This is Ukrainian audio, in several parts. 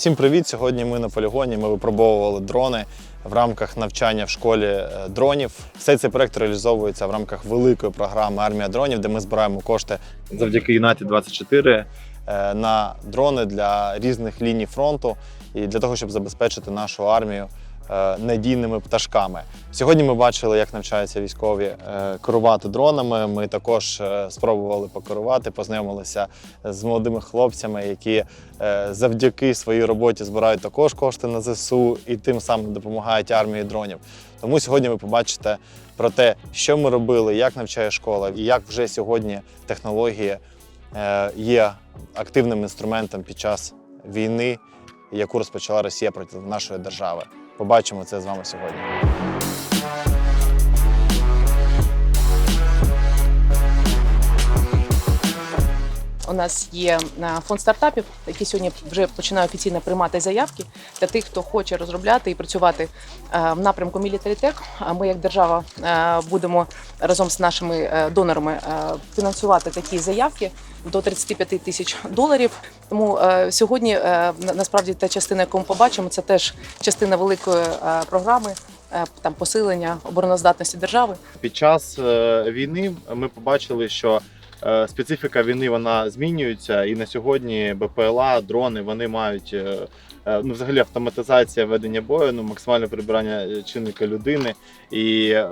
Всім привіт! Сьогодні ми на полігоні. Ми випробовували дрони в рамках навчання в школі е, дронів. Все цей проект реалізовується в рамках великої програми Армія дронів, де ми збираємо кошти завдяки Юнаті 24 е, на дрони для різних ліній фронту і для того, щоб забезпечити нашу армію надійними пташками. Сьогодні ми бачили, як навчаються військові е, керувати дронами. Ми також е, спробували покерувати, познайомилися з молодими хлопцями, які е, завдяки своїй роботі збирають також кошти на ЗСУ і тим самим допомагають армії дронів. Тому сьогодні ви побачите про те, що ми робили, як навчає школа, і як вже сьогодні технології е, є активним інструментом під час війни, яку розпочала Росія проти нашої держави. Побачимо це з вами сьогодні. У нас є е, фонд стартапів, який сьогодні вже починає офіційно приймати заявки для тих, хто хоче розробляти і працювати е, в напрямку. А Ми, як держава, е, будемо разом з нашими донорами фінансувати такі заявки до 35 тисяч доларів. Тому сьогодні насправді та частина, яку ми побачимо, це теж частина великої програми. Там посилення обороноздатності держави. Під час війни ми побачили, що специфіка війни вона змінюється, і на сьогодні БПЛА, дрони вони мають е, е, ну, взагалі автоматизація ведення бою, ну максимальне прибирання е, чинника людини і е,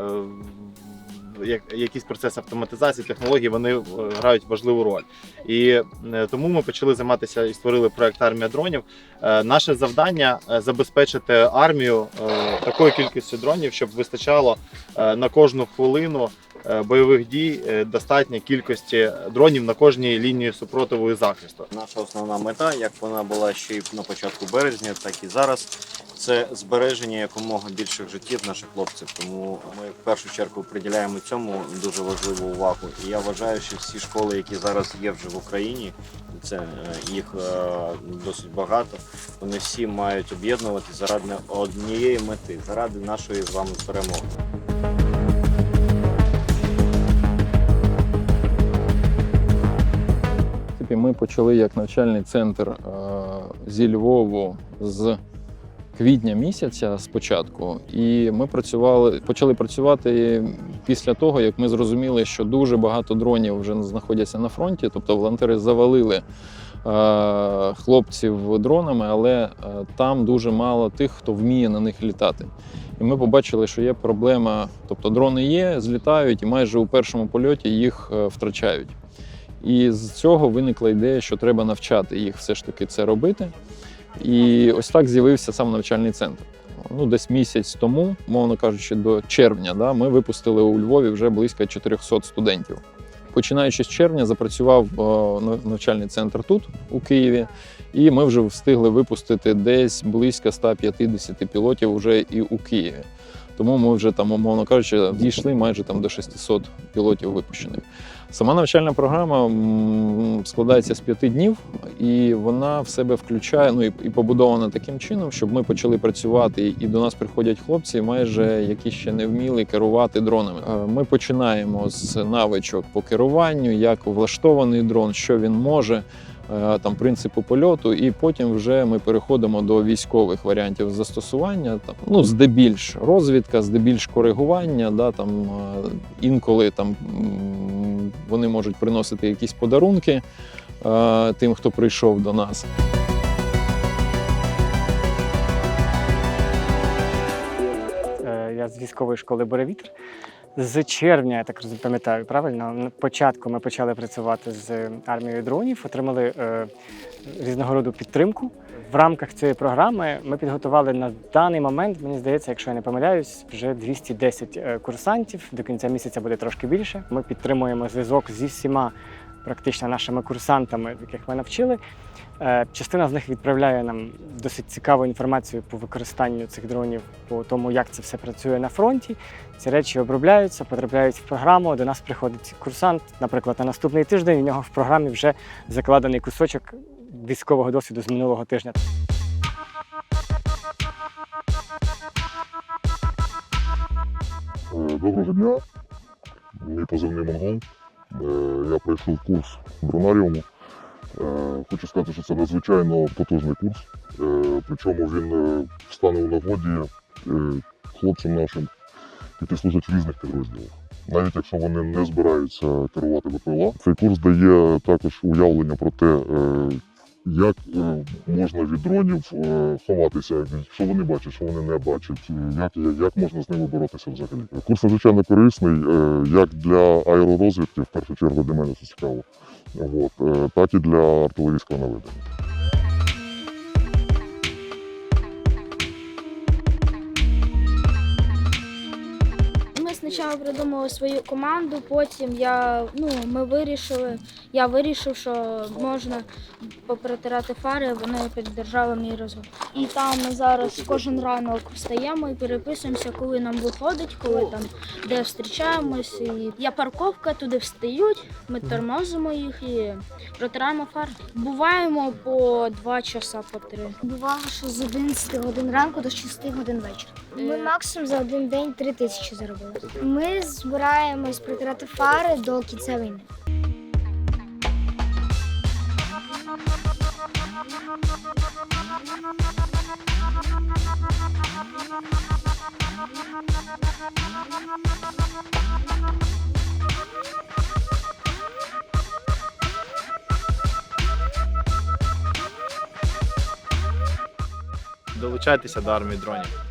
як- якийсь процес автоматизації технологій вони е, грають важливу роль. І е, тому ми почали займатися і створили проект Армія дронів. Е, Наше завдання е, забезпечити армію е, такою кількістю дронів, щоб вистачало е, на кожну хвилину е, бойових дій е, достатньої кількості дронів на кожній лінії супротиву і захисту. Наша основна мета, як вона була ще й на початку березня, так і зараз, це збереження якомога більших життів наших хлопців. Тому ми в першу чергу приділяємо цьому дуже важливу увагу. І я вважаю, що всі школи, які зараз є вже в Україні, це е, їх е, досить багато. Вони всі мають об'єднуватися заради однієї мети, заради нашої з вами перемоги. Принципі, ми почали як навчальний центр е, зі Львову з квітня місяця спочатку, і ми працювали, почали працювати після того, як ми зрозуміли, що дуже багато дронів вже знаходяться на фронті, тобто волонтери завалили. е, Хлопців дронами, але е, там дуже мало тих, хто вміє на них літати. І ми побачили, що є проблема, тобто дрони є, злітають, і майже у першому польоті їх втрачають. І з цього виникла ідея, що треба навчати їх все ж таки це робити. І ось так з'явився сам навчальний центр. Ну, десь місяць тому, мовно кажучи, до червня, да, ми випустили у Львові вже близько 400 студентів. Починаючи з червня, запрацював о, навчальний центр тут, у Києві, і ми вже встигли випустити десь близько 150 пілотів вже і у Києві. Тому ми вже там, умовно кажучи, дійшли майже там до 600 пілотів випущених. Сама навчальна програма складається з п'яти днів, і вона в себе включає ну і, побудована таким чином, щоб ми почали працювати, і до нас приходять хлопці, майже які ще не вміли керувати дронами. Е, Ми починаємо з навичок по керуванню, як влаштований дрон, що він може. Е, Там принципу польоту, і потім вже ми переходимо до військових варіантів застосування. Там ну здебільш розвідка, здебільш коригування. Да, там е, інколи там вони можуть приносити якісь подарунки е, тим, хто прийшов до нас. Е, Я з військової школи Боревітр. З червня, я так пам'ятаю, правильно, на початку ми почали працювати з армією дронів, отримали е, різного роду підтримку. В рамках цієї програми ми підготували на даний момент, мені здається, якщо я не помиляюсь, вже 210 е, курсантів. До кінця місяця буде трошки більше. Ми підтримуємо зв'язок зі всіма практично нашими курсантами, яких ми навчили. Е, Частина з них відправляє нам досить цікаву інформацію по використанню цих дронів, по тому, як це все працює на фронті. Ці речі обробляються, потрапляють в програму. До нас приходить курсант. Наприклад, на наступний тиждень у нього в програмі вже закладений кусочок військового досвіду з минулого тижня. Е, Доброго дня. Мій позивний монгол. Е, Я пройшов курс дронаріуму Е, Хочу сказати, що це надзвичайно потужний курс. Е, Причому він стане у нагоді хлопцям нашим, які служать в різних підрозділах. Навіть якщо вони не збираються керувати БПЛА, цей курс дає також уявлення про те, як е, можна від дронів е, ховатися, що вони бачать, що вони не бачать, як, як можна з ними боротися взагалі. Курс надзвичайно корисний е, як для аеророзвідки, в першу чергу для мене це цікаво, от, так і для артилерійського наведення. Спочатку придумали свою команду, потім я, ну, ми вирішили, я вирішив, що можна поперетирати фари, вони піддержали мій розвиток. І там ми зараз кожен ранок встаємо і переписуємося, коли нам виходить, коли там де зустрічаємось. І є парковка, туди встають, ми тормозимо їх і протираємо фари. Буваємо по два часа, по три. Бувало, що з 11 годин ранку до 6 годин вечора. Ми максимум за один день 3 тисячі заробили. Ми збираємось протирати фари до кінця війни. Долучайтеся до армії дронів.